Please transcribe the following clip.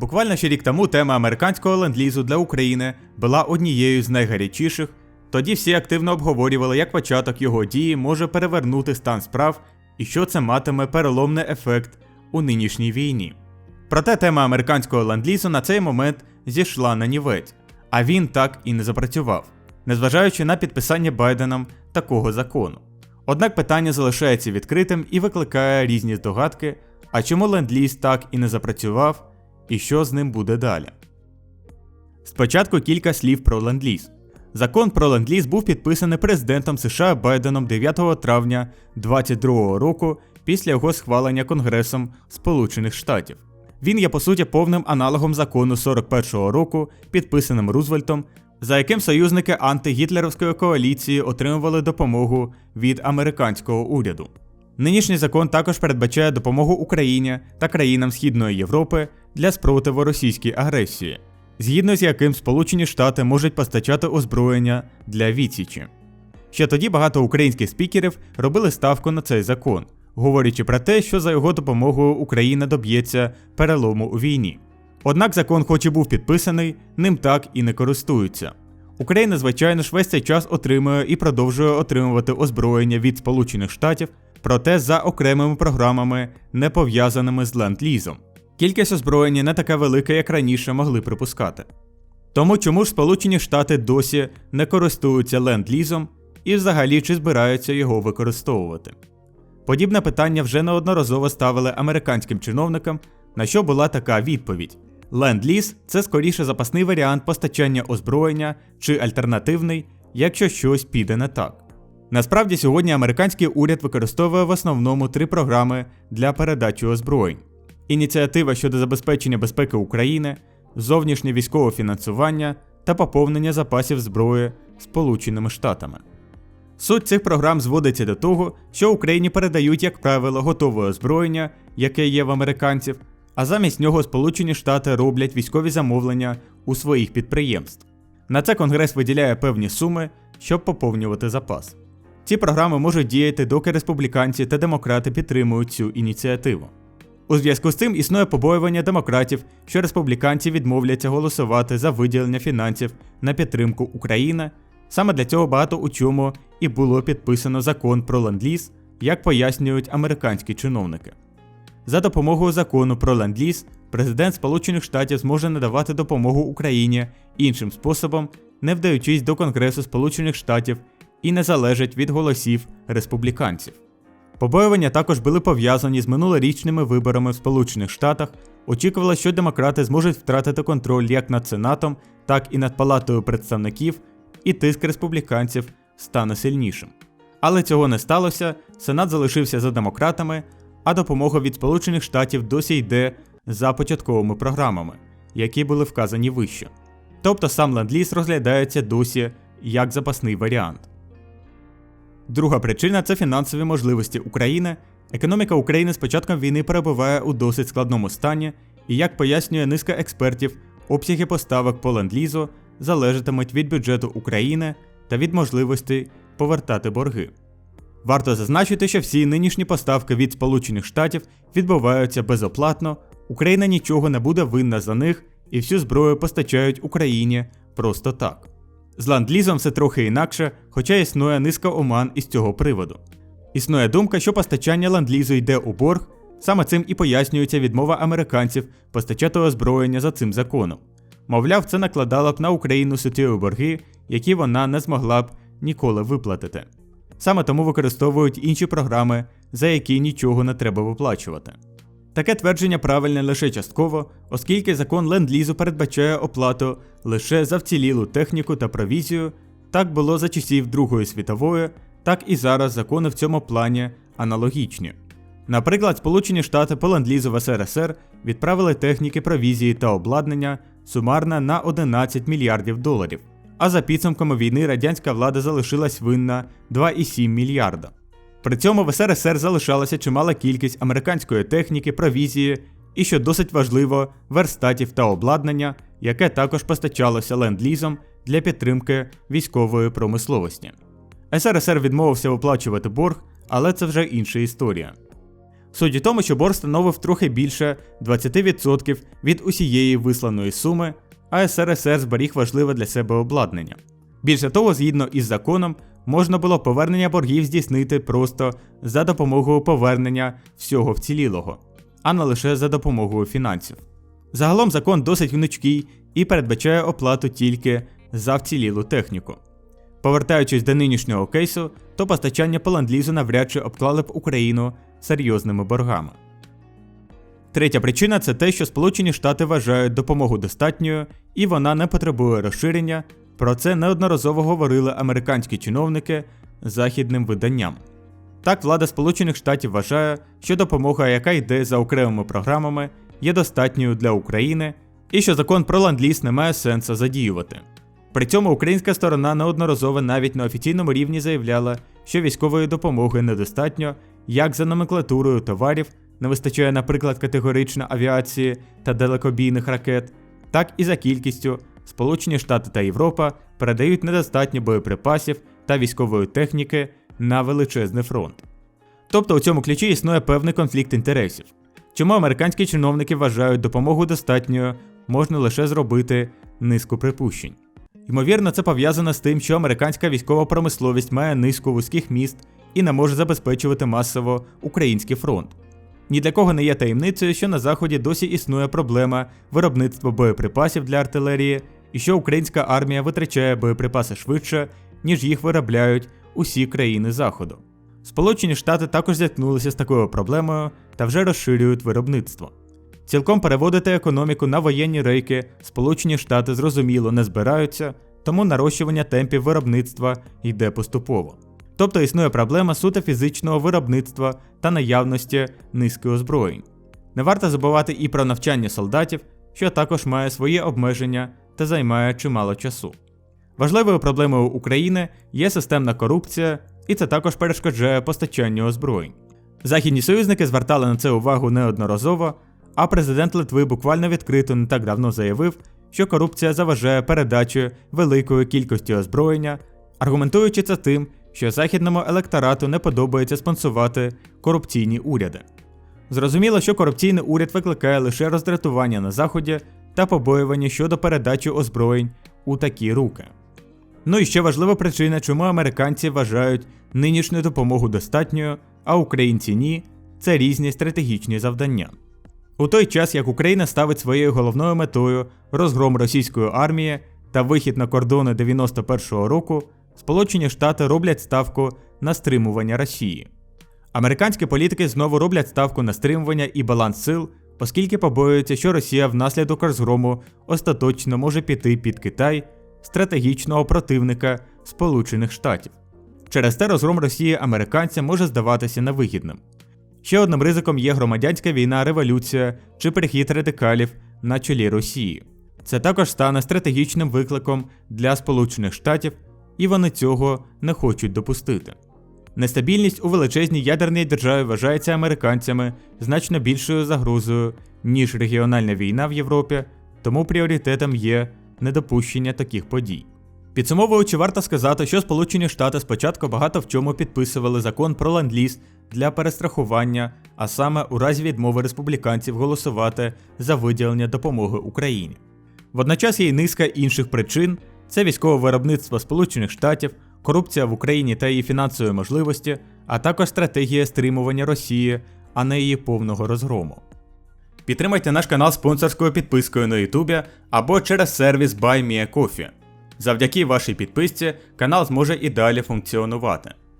Буквально ще рік тому тема американського ленд-лізу для України була однією з найгарячіших. Тоді всі активно обговорювали, як початок його дії може перевернути стан справ і що це матиме переломний ефект у нинішній війні. Проте тема американського ленд-лізу на цей момент зійшла на нівець, а він так і не запрацював, незважаючи на підписання Байденом такого закону. Однак питання залишається відкритим і викликає різні здогадки, а чому ленд-ліз так і не запрацював, і що з ним буде далі. Спочатку кілька слів про ленд-ліз. Закон про ленд-ліз був підписаний президентом США Байденом 9 травня 2022 року після його схвалення Конгресом Сполучених Штатів. Він є по суті повним аналогом закону 41-го року, підписаним Рузвельтом, за яким союзники антигітлерівської коаліції отримували допомогу від американського уряду. Нинішній закон також передбачає допомогу Україні та країнам Східної Європи для спротиву російській агресії, згідно з яким Сполучені Штати можуть постачати озброєння для відсічі. Ще тоді багато українських спікерів робили ставку на цей закон, говорячи про те, що за його допомогою Україна доб'ється перелому у війні. Однак закон, хоч і був підписаний, ним так і не користуються. Україна, звичайно ж, весь цей час отримує і продовжує отримувати озброєння від Сполучених Штатів, проте за окремими програмами, не пов'язаними з ленд-лізом. Кількість озброєння не така велика, як раніше могли припускати. Тому чому ж Сполучені Штати досі не користуються ленд-лізом і взагалі чи збираються його використовувати? Подібне питання вже неодноразово ставили американським чиновникам, на що була така відповідь: Ленд-ліз це скоріше запасний варіант постачання озброєння чи альтернативний, якщо щось піде не так. Насправді сьогодні американський уряд використовує в основному три програми для передачі озброєнь: ініціатива щодо забезпечення безпеки України, зовнішнє військове фінансування та поповнення запасів зброї Сполученими Штатами. Суть цих програм зводиться до того, що Україні передають, як правило, готове озброєння, яке є в американців, а замість нього Сполучені Штати роблять військові замовлення у своїх підприємств. На це Конгрес виділяє певні суми, щоб поповнювати запас. Ці програми можуть діяти, доки республіканці та демократи підтримують цю ініціативу. У зв'язку з цим існує побоювання демократів, що республіканці відмовляться голосувати за виділення фінансів на підтримку України. Саме для цього багато у чому і було підписано закон про ленд-ліз, як пояснюють американські чиновники. За допомогою закону про ленд-ліз президент Сполучених Штатів зможе надавати допомогу Україні іншим способом, не вдаючись до Конгресу Сполучених Штатів і не залежать від голосів республіканців. Побоювання також були пов'язані з минулорічними виборами в Сполучених Штатах. Очікувало, що демократи зможуть втратити контроль як над Сенатом, так і над Палатою представників, і тиск республіканців стане сильнішим. Але цього не сталося, Сенат залишився за демократами, а допомога від Сполучених Штатів досі йде за початковими програмами, які були вказані вище. Тобто сам ленд-ліз розглядається досі як запасний варіант. Друга причина це фінансові можливості України. Економіка України з початком війни перебуває у досить складному стані, і як пояснює низка експертів, обсяги поставок по ленд-лізу залежатимуть від бюджету України та від можливості повертати борги. Варто зазначити, що всі нинішні поставки від Сполучених Штатів відбуваються безоплатно, Україна нічого не буде винна за них і всю зброю постачають Україні просто так. З ленд-лізом все трохи інакше, хоча існує низка оман із цього приводу. Існує думка, що постачання ленд-лізу йде у борг, саме цим і пояснюється відмова американців постачати озброєння за цим законом. Мовляв, це накладало б на Україну суттєві борги, які вона не змогла б ніколи виплатити. Саме тому використовують інші програми, за які нічого не треба виплачувати. Таке твердження правильне лише частково, оскільки закон ленд-лізу передбачає оплату лише за вцілілу техніку та провізію, так було за часів Другої світової, так і зараз закони в цьому плані аналогічні. Наприклад, Сполучені Штати по ленд-лізу в СРСР відправили техніки провізії та обладнання сумарно на 11 мільярдів доларів, а за підсумками війни радянська влада залишилась винна 2,7 мільярда. При цьому в СРСР залишалася чимала кількість американської техніки, провізії і, що досить важливо, верстатів та обладнання, яке також постачалося ленд-лізом для підтримки військової промисловості. СРСР відмовився виплачувати борг, але це вже інша історія. Суть у тому, що борг становив трохи більше 20% від усієї висланої суми, а СРСР зберіг важливе для себе обладнання. Більше того, згідно із законом, можна було повернення боргів здійснити просто за допомогою повернення всього вцілілого, а не лише за допомогою фінансів. Загалом закон досить гнучкий і передбачає оплату тільки за вцілілу техніку. Повертаючись до нинішнього кейсу, то постачання по ленд-лізу навряд чи обклали б Україну серйозними боргами. Третя причина це те, що Сполучені Штати вважають допомогу достатньою і вона не потребує розширення. Про це неодноразово говорили американські чиновники західним виданням. Так, влада Сполучених Штатів вважає, що допомога, яка йде за окремими програмами, є достатньою для України, і що закон про ленд-ліз не має сенсу задіювати. При цьому українська сторона неодноразово навіть на офіційному рівні заявляла, що військової допомоги недостатньо, як за номенклатурою товарів не вистачає, наприклад, категорично авіації та далекобійних ракет, так і за кількістю Сполучені Штати та Європа передають недостатньо боєприпасів та військової техніки на величезний фронт. Тобто у цьому ключі існує певний конфлікт інтересів. Чому американські чиновники вважають допомогу достатньою, можна лише зробити низку припущень. Ймовірно, це пов'язано з тим, що американська військова промисловість має низку вузьких міст і не може забезпечувати масово український фронт. Ні для кого не є таємницею, що на заході досі існує проблема виробництва боєприпасів для артилерії, і що українська армія витрачає боєприпаси швидше, ніж їх виробляють усі країни Заходу. Сполучені Штати також зіткнулися з такою проблемою та вже розширюють виробництво. Цілком переводити економіку на воєнні рейки Сполучені Штати зрозуміло не збираються, тому нарощування темпів виробництва йде поступово. Тобто існує проблема суто фізичного виробництва та наявності низки озброєнь. Не варто забувати і про навчання солдатів, що також має свої обмеження та займає чимало часу. Важливою проблемою України є системна корупція, і це також перешкоджає постачанню озброєнь. Західні союзники звертали на це увагу неодноразово, а президент Литви буквально відкрито не так давно заявив, що корупція заважає передачі великої кількості озброєння, аргументуючи це тим, що західному електорату не подобається спонсувати корупційні уряди. Зрозуміло, що корупційний уряд викликає лише роздратування на заході та побоювання щодо передачі озброєнь у такі руки. Ну і ще важлива причина, чому американці вважають нинішню допомогу достатньою, а українці ні, це різні стратегічні завдання. У той час, як Україна ставить своєю головною метою розгром російської армії та вихід на кордони 91-го року, Сполучені Штати роблять ставку на стримування Росії. Американські політики знову роблять ставку на стримування і баланс сил, оскільки побоюються, що Росія внаслідок розгрому остаточно може піти під Китай, стратегічного противника Сполучених Штатів. Через те розгром Росії американцям може здаватися невигідним. Ще одним ризиком є громадянська війна, революція чи перехід радикалів на чолі Росії. Це також стане стратегічним викликом для Сполучених Штатів, і вони цього не хочуть допустити. Нестабільність у величезній ядерній державі вважається американцями значно більшою загрозою, ніж регіональна війна в Європі, тому пріоритетом є недопущення таких подій. Підсумовуючи, варто сказати, що Сполучені Штати спочатку багато в чому підписували закон про ленд-ліз для перестрахування, а саме у разі відмови республіканців голосувати за виділення допомоги Україні. Водночас є й низка інших причин: це військове виробництво Сполучених Штатів, корупція в Україні та її фінансові можливості, а також стратегія стримування Росії, а не її повного розгрому. Підтримайте наш канал спонсорською підпискою на Ютубі або через сервіс BuyMeACoffee. Завдяки вашій підписці канал зможе і далі функціонувати.